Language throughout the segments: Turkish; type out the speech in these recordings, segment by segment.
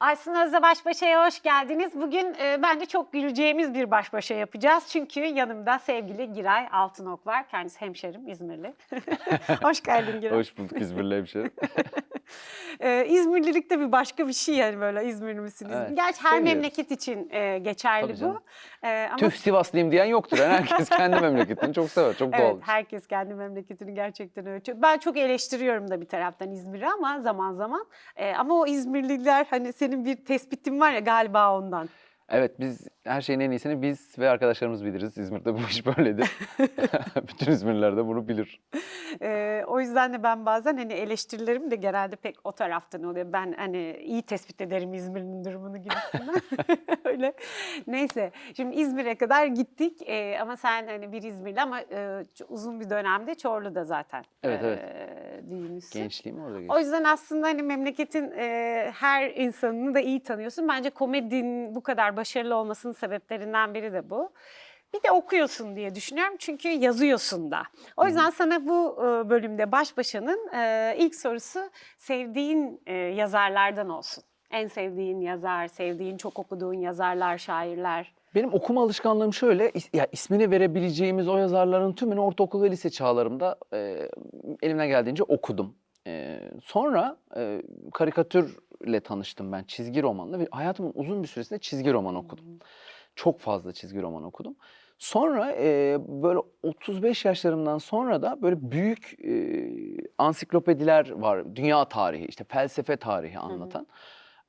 Aysun Öz'le baş başaya hoş geldiniz. Bugün e, bence çok güleceğimiz bir baş başa yapacağız. Çünkü yanımda sevgili Giray Altınok var. Kendisi hemşerim, İzmirli. hoş geldin Giray. Hoş bulduk İzmirli hemşerim. Ee, İzmirlilik de bir başka bir şey yani böyle İzmirli misiniz? Evet, Gerçi her seviyoruz. memleket için e, geçerli Tabii bu. canım. Ee, ama Tüh Sivaslıyım diyen yoktur. Yani herkes kendi memleketini çok sever. Çok doğal. Evet, herkes kendi memleketini gerçekten öyle. Ben çok eleştiriyorum da bir taraftan İzmir'i ama zaman zaman. Ee, ama o İzmirliler hani senin bir tespitin var ya galiba ondan. Evet biz her şeyin en iyisini biz ve arkadaşlarımız biliriz. İzmir'de bu iş böyledir. Bütün İzmirliler de bunu bilir. Ee, o yüzden de ben bazen hani eleştirilerim de genelde pek o taraftan oluyor. Ben hani iyi tespit ederim İzmir'in durumunu gibisinden. Öyle. Neyse. Şimdi İzmir'e kadar gittik. Ee, ama sen hani bir İzmirli ama e, uzun bir dönemde Çorlu'da zaten Evet, evet. e, büyümüşsün. Gençliğim orada geçti. O yüzden aslında hani memleketin e, her insanını da iyi tanıyorsun. Bence komedinin bu kadar başarılı olmasının sebeplerinden biri de bu. Bir de okuyorsun diye düşünüyorum çünkü yazıyorsun da. O yüzden sana bu e, bölümde baş başanın e, ilk sorusu sevdiğin e, yazarlardan olsun. En sevdiğin yazar, sevdiğin çok okuduğun yazarlar, şairler. Benim okuma alışkanlığım şöyle, is- ya ismini verebileceğimiz o yazarların tümünü ortaokul ve lise çağlarımda e, elimden geldiğince okudum. E, sonra e, karikatürle tanıştım ben, çizgi romanla. ve hayatımın uzun bir süresinde çizgi roman okudum. Çok fazla çizgi roman okudum. Sonra e, böyle 35 yaşlarımdan sonra da böyle büyük e, ansiklopediler var. Dünya tarihi, işte felsefe tarihi anlatan.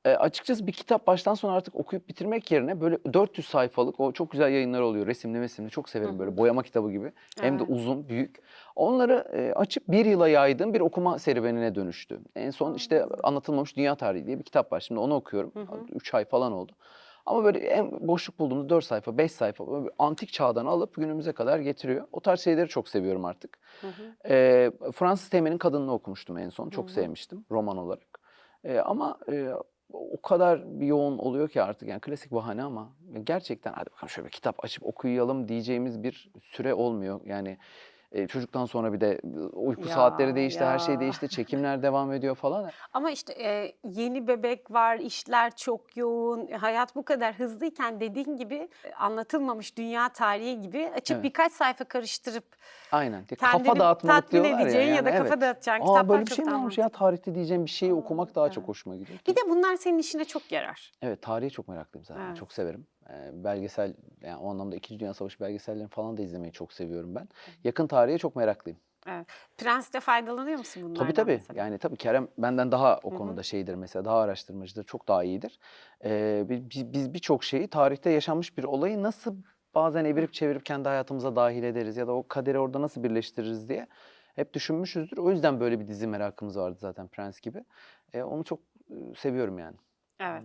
E, açıkçası bir kitap baştan sona artık okuyup bitirmek yerine böyle 400 sayfalık o çok güzel yayınlar oluyor. Resimli mesimli çok severim Hı böyle boyama kitabı gibi. Hem de Evet. uzun, büyük. Onları e, açıp bir yıla yaydığım bir okuma serüvenine dönüştü. En son işte Anlatılmamış Dünya Tarihi diye bir kitap var. Şimdi onu okuyorum. Hı hı. 3 ay falan oldu. Ama böyle en boşluk bulduğumda 4 sayfa, 5 sayfa antik çağdan alıp günümüze kadar getiriyor. O tarz şeyleri çok seviyorum artık. Hı hı. Ee, Fransız Teğmen'in Kadınını okumuştum en son. Çok Hı hı. sevmiştim roman olarak. Ee, ama e, o kadar bir yoğun oluyor ki artık yani klasik bahane ama gerçekten hadi bakalım şöyle bir kitap açıp okuyalım diyeceğimiz bir süre olmuyor. Yani e, çocuktan sonra bir de uyku Ya, saatleri değişti, her şey ya. değişti, çekimler devam ediyor falan. Ama işte e, yeni bebek var, işler çok yoğun, e, hayat bu kadar hızlıyken dediğin gibi e, anlatılmamış dünya tarihi gibi açıp Evet. birkaç sayfa karıştırıp Aynen. kendini Kafa dağıtmalık tatmin ya. edeceğin ya, yani, da kafa evet. dağıtacağın Aa kitaplar böyle bir çok şey mi varmış ya tarihte diyeceğim bir şeyi okumak daha çok evet. hoşuma gidiyor. Bir de bunlar senin işine çok yarar. Evet tarihe çok meraklıyım zaten. Evet. Çok severim. Belgesel yani o anlamda İkinci Dünya Savaşı belgesellerini falan da izlemeyi çok seviyorum ben. Yakın tarihe çok meraklıyım. Prens'te faydalanıyor musun bunlardan Tabii tabii. mesela? Yani tabii Kerem benden daha o konuda şeydir mesela daha araştırmacıdır. Çok daha iyidir. Ee, bi- bi- biz birçok şeyi tarihte yaşanmış bir olayı nasıl bazen evirip çevirip kendi hayatımıza dahil ederiz ya da o kaderi orada nasıl birleştiririz diye hep düşünmüşüzdür. O yüzden böyle bir dizi merakımız vardı zaten Prens gibi. Ee, onu çok seviyorum yani. Evet.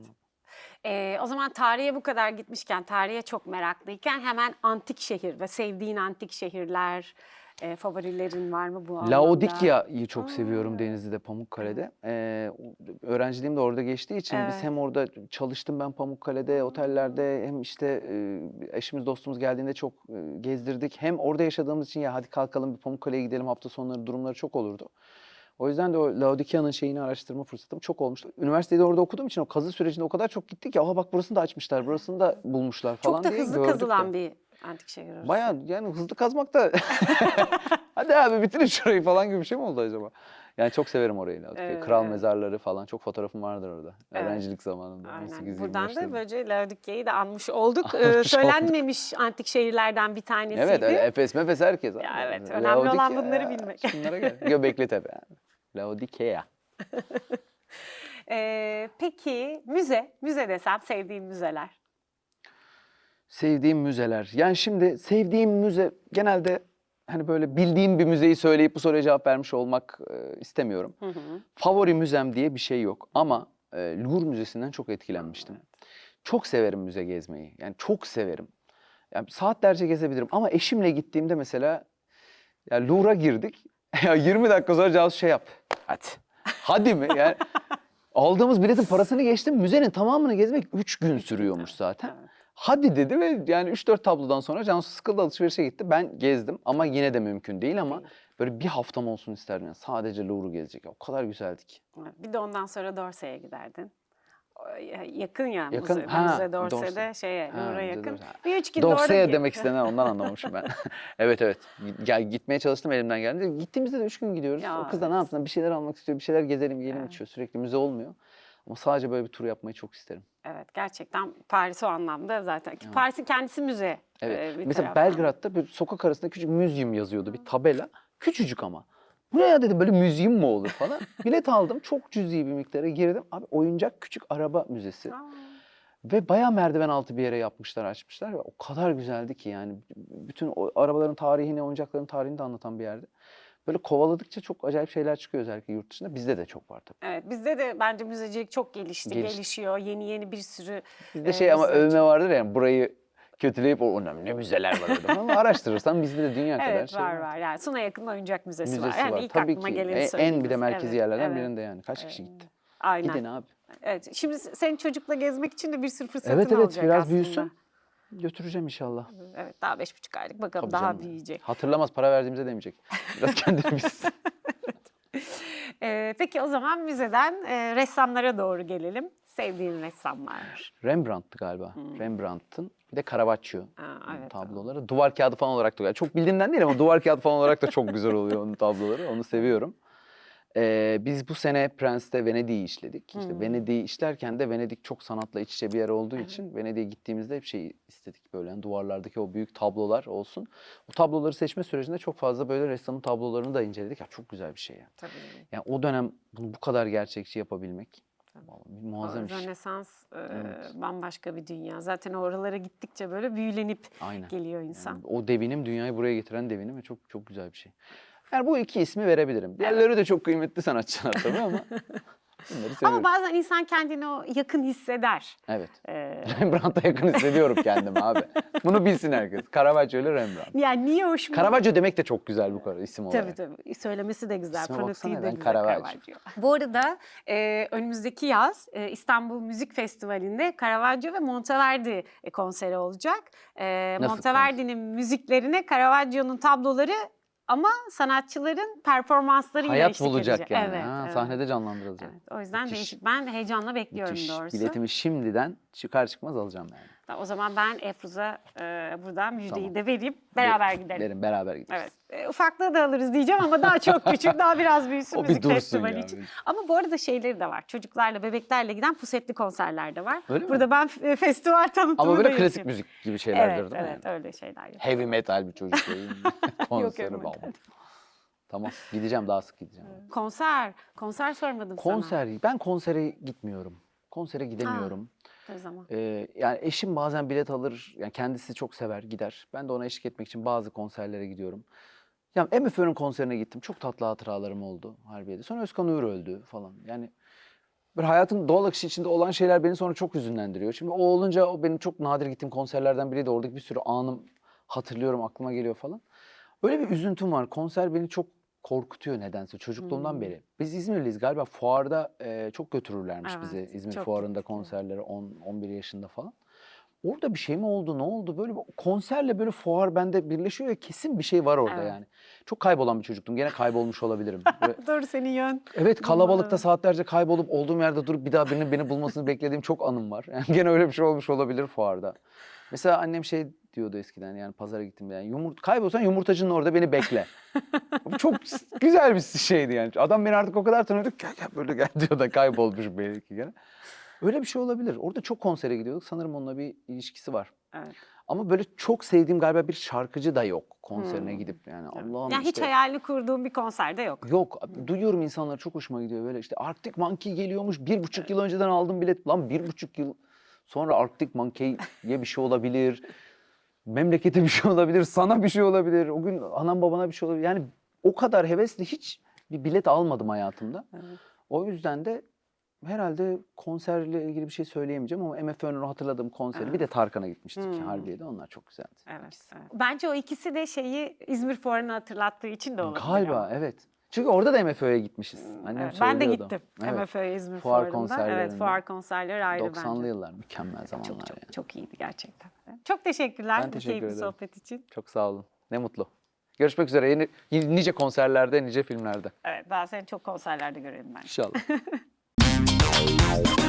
Ee, o zaman tarihe bu kadar gitmişken, tarihe çok meraklıyken hemen antik şehir ve sevdiğin antik şehirler, e, favorilerin var mı bu anlamda? Laodikya'yı çok Aa. seviyorum Denizli'de, Pamukkale'de. Ee, öğrenciliğim de orada geçtiği için Evet. biz hem orada çalıştım ben Pamukkale'de, otellerde hem işte e, eşimiz dostumuz geldiğinde çok e, gezdirdik. Hem orada yaşadığımız için ya hadi kalkalım bir Pamukkale'ye gidelim hafta sonları durumları çok olurdu. O yüzden de o Laodikya'nın şeyini araştırma fırsatım çok olmuştu. Üniversitede orada okuduğum için o kazı sürecinde o kadar çok gittik ki aha bak burasını da açmışlar, burasını da bulmuşlar falan Çok da diye hızlı gördük de. kazılan bir antik şehir orası. Bayağı yani hızlı kazmak da hadi abi bitirin şurayı falan gibi bir şey mi oldu acaba? Yani çok severim orayı. Laodikya'yı. Kral Evet. mezarları falan çok fotoğrafım vardır orada. Evet. Öğrencilik zamanında. Aynen. 18-20 Buradan da böylece Laodikya'yı da anmış olduk. Ee, Anmış olduk. söylenmemiş antik şehirlerden bir tanesiydi. Evet öyle Efes Mefes herkes. Ya evet, önemli olan bunları bilmek. Şunlara gel. Göbekli Tepe yani. Laodikea. Ee, peki müze, müze desem sevdiğin müzeler. Sevdiğim müzeler. Yani şimdi sevdiğim müze genelde hani böyle bildiğim bir müzeyi söyleyip bu soruya cevap vermiş olmak e, istemiyorum. Hı hı. Favori müzem diye bir şey yok ama e, Louvre Müzesi'nden çok etkilenmiştim. Çok severim müze gezmeyi. Yani çok severim. Yani saatlerce gezebilirim ama eşimle gittiğimde mesela ya Louvre'a girdik. ya 20 dakika sonra Cansu şey yap. Hadi. Hadi mi? Yani aldığımız biletin parasını geçtim. Müzenin tamamını gezmek 3 gün sürüyormuş zaten. Hadi dedi ve yani 3-4 tablodan sonra Cansu sıkıldı alışverişe gitti. Ben gezdim ama yine de mümkün değil ama böyle bir haftam olsun isterdim. Yani sadece Louvre'u gezecek. O kadar güzeldi ki. Bir de ondan sonra Dorsey'e giderdin. Yakın ya. Yakın, Müze, ha, Müze Dorse'de Dorse. şeye, Nur'a yakın. Dorse. Bir üç gün Dorseye demek istenen ondan anlamamışım ben. evet evet. Gel, gitmeye çalıştım elimden geldi. Gittiğimizde de üç gün gidiyoruz. Ya, o kız da ne evet. yapsın? Bir şeyler almak istiyor. Bir şeyler gezelim, yiyelim, Evet. içiyor. Sürekli müze olmuyor. Ama sadece böyle bir tur yapmayı çok isterim. Evet gerçekten Paris o anlamda zaten. Evet. Paris'in kendisi müze. Evet. e, bir Mesela taraftan. Belgrad'da bir sokak arasında küçük müzyum yazıyordu. Bir tabela. Küçücük ama. Buraya dedim böyle müzyum mu olur falan. Bilet aldım. Çok cüzi bir miktara girdim. Abi oyuncak küçük araba müzesi. Aa, Ve bayağı merdiven altı bir yere yapmışlar, açmışlar. Ve o kadar güzeldi ki yani. Bütün o arabaların tarihini, oyuncakların tarihini de anlatan bir yerde. Böyle kovaladıkça çok acayip şeyler çıkıyor özellikle yurt dışında. Bizde de çok var tabii. Evet bizde de bence müzecilik çok gelişti, Gelişti. gelişiyor. Yeni yeni bir sürü Bizde e, şey ama müze- övme vardır ya yani burayı kötüleyip o önemli ne müzeler var orada. Ama araştırırsan bizde de dünya kadar Evet şey var var. Yani Suna yakın oyuncak müzesi, var. Müzesi Yani var. ilk Tabii aklıma ki. geleni E- en bir de merkezi Evet, yerlerden evet. birinde yani. Kaç kişi gitti? Aynen. Gidin abi. Evet. Şimdi senin çocukla gezmek için de bir sürü fırsatın Evet evet olacak biraz aslında. büyüsün. Götüreceğim inşallah. Evet daha beş buçuk aylık bakalım Tabii daha canım büyüyecek. Hatırlamaz para verdiğimize demeyecek. Biraz kendini bilsin. Ee, peki o zaman müzeden e, ressamlara doğru gelelim. Sevdiğin ressamlar. Rembrandt'tı galiba. Rembrandt'ın bir de Caravaggio Aa, evet, tabloları. Duvar kağıdı falan olarak da. Çok bildiğimden değil ama duvar kağıdı falan olarak da çok güzel oluyor onun tabloları. Onu seviyorum. Ee, biz bu sene Prens'te Venedik'i işledik. İşte Hmm. Venedik'i işlerken de Venedik çok sanatla iç içe bir yer olduğu için Venedik'e gittiğimizde hep şey istedik böyle yani duvarlardaki o büyük tablolar olsun. O tabloları seçme sürecinde çok fazla böyle ressamın tablolarını da inceledik. Ya çok güzel bir şey ya. Tabii. Yani o dönem bunu bu kadar gerçekçi yapabilmek vallahi muazzam O. Rönesans e, Evet. bambaşka bir dünya. Zaten oralara gittikçe böyle büyülenip Aynen. geliyor insan. Yani o devinim dünyayı buraya getiren devinim ve çok çok güzel bir şey. Yani bu iki ismi verebilirim. Diğerleri de çok kıymetli sanatçılar tabii ama bunları seviyorum. Ama bazen insan kendini o yakın hisseder. Evet. Ee, Rembrandt'a yakın hissediyorum kendimi abi. Bunu bilsin herkes. Caravaggio ile Rembrandt. yani niye hoşuma Caravaggio demek de çok güzel bu kadar isim Tabii olarak. tabii. Söylemesi de güzel. İsme baksana, de ben güzel. Caravaggio. Caravaggio. Bu arada e, önümüzdeki yaz e, İstanbul Müzik Festivali'nde Caravaggio ve Monteverdi e, konseri olacak. E, Nasıl Monteverdi'nin müziklerine Caravaggio'nun tabloları ama sanatçıların performanslarıyla Hayat edecek. yani. Evet, ha, evet. Sahnede canlandırılacak. Evet, o yüzden Müthiş. değişik. Ben heyecanla bekliyorum Müthiş. doğrusu. Biletimi şimdiden çıkar çıkmaz alacağım yani. O zaman ben Efruz'a e, buradan müjdeyi Tamam. de vereyim. Beraber gidelim. Verin beraber gideriz. Evet. E, ufaklığı da alırız diyeceğim ama daha çok küçük, daha biraz büyüsün O bir müzik dursun festivali ya. için. Ama bu arada şeyleri de var. Çocuklarla, bebeklerle giden pusetli konserler de var. Öyle mi? Burada ben f- festival tanıtımı Ama böyle da klasik yapayım. müzik gibi şeylerdir Evet, değil mi? evet öyle şeyler yapıyorum. Heavy metal bir çocuk. Konseri heavy. Tamam gideceğim daha sık gideceğim. Konser, konser sormadım sana. Konser, ben konsere gitmiyorum. Konsere gidemiyorum. Ne zaman? Ee, yani eşim bazen bilet alır, yani kendisi çok sever, gider. Ben de ona eşlik etmek için bazı konserlere gidiyorum. Ya MFÖ'nün konserine gittim. Çok tatlı hatıralarım oldu Harbiye'de. Sonra Özkan Uğur öldü falan. Yani böyle hayatın doğal akışı içinde olan şeyler beni sonra çok hüzünlendiriyor. Şimdi o olunca o benim çok nadir gittiğim konserlerden biriydi. Oradaki bir sürü anım hatırlıyorum, aklıma geliyor falan. Öyle bir üzüntüm var. Konser beni çok korkutuyor nedense çocukluğumdan Hmm. beri. Biz İzmirliyiz galiba fuarda e, çok götürürlermiş bizi Evet, İzmir çok fuarında konserlere 10 11 yaşında falan. Orada bir şey mi oldu? Ne oldu? Böyle konserle böyle fuar bende birleşiyor ya kesin bir şey var orada Evet. yani. Çok kaybolan bir çocuktum. Gene kaybolmuş olabilirim. Doğru senin yön. evet kalabalıkta saatlerce kaybolup olduğum yerde durup bir daha birinin beni bulmasını beklediğim çok anım var. Yani gene öyle bir şey olmuş olabilir fuarda. Mesela annem şey diyordu eskiden yani pazara gittim yani yumurt kaybolsan yumurtacının orada beni bekle. Bu çok güzel bir şeydi yani. Adam beni artık o kadar tanıyordu ki, gel gel böyle gel diyor da kaybolmuş belki gene. Öyle bir şey olabilir. Orada çok konsere gidiyorduk. Sanırım onunla bir ilişkisi var. Evet. Ama böyle çok sevdiğim galiba bir şarkıcı da yok konserine Hmm. gidip yani Evet. Allah'ım Yani hiç işte. hayalini kurduğum bir konserde yok. Yok. Duyuyorum insanlar çok hoşuma gidiyor böyle işte Arctic Monkey geliyormuş. Bir buçuk yıl önceden aldım bilet. Lan bir buçuk yıl sonra Arctic Monkey'ye bir şey olabilir. Memlekete bir şey olabilir. Sana bir şey olabilir. O gün anam babana bir şey olabilir. Yani o kadar hevesli hiç bir bilet almadım hayatımda. Evet. O yüzden de herhalde konserle ilgili bir şey söyleyemeyeceğim ama o hatırladığım konseri. Bir de Tarkan'a gitmiştik Hmm. Harbiye'de. Onlar çok güzeldi. Evet, evet. Bence o ikisi de şeyi İzmir Fuarı'nı hatırlattığı için de olabilir. Galiba ama. evet. Çünkü orada da MFÖ'ye gitmişiz. Annem Evet, ben de gittim Evet. MFÖ İzmir Fuar Fuarı'nda. Evet, fuar konserleri ayrı 90'lı bence. yıllar mükemmel zamanlar Çok çok yani. çok iyiydi gerçekten. Çok teşekkürler ben bu teşekkür keyifli ederim. sohbet için. Çok sağ olun. Ne mutlu. Görüşmek üzere. Yeni, yeni, nice konserlerde, nice filmlerde. Evet, daha seni çok konserlerde görelim ben. İnşallah.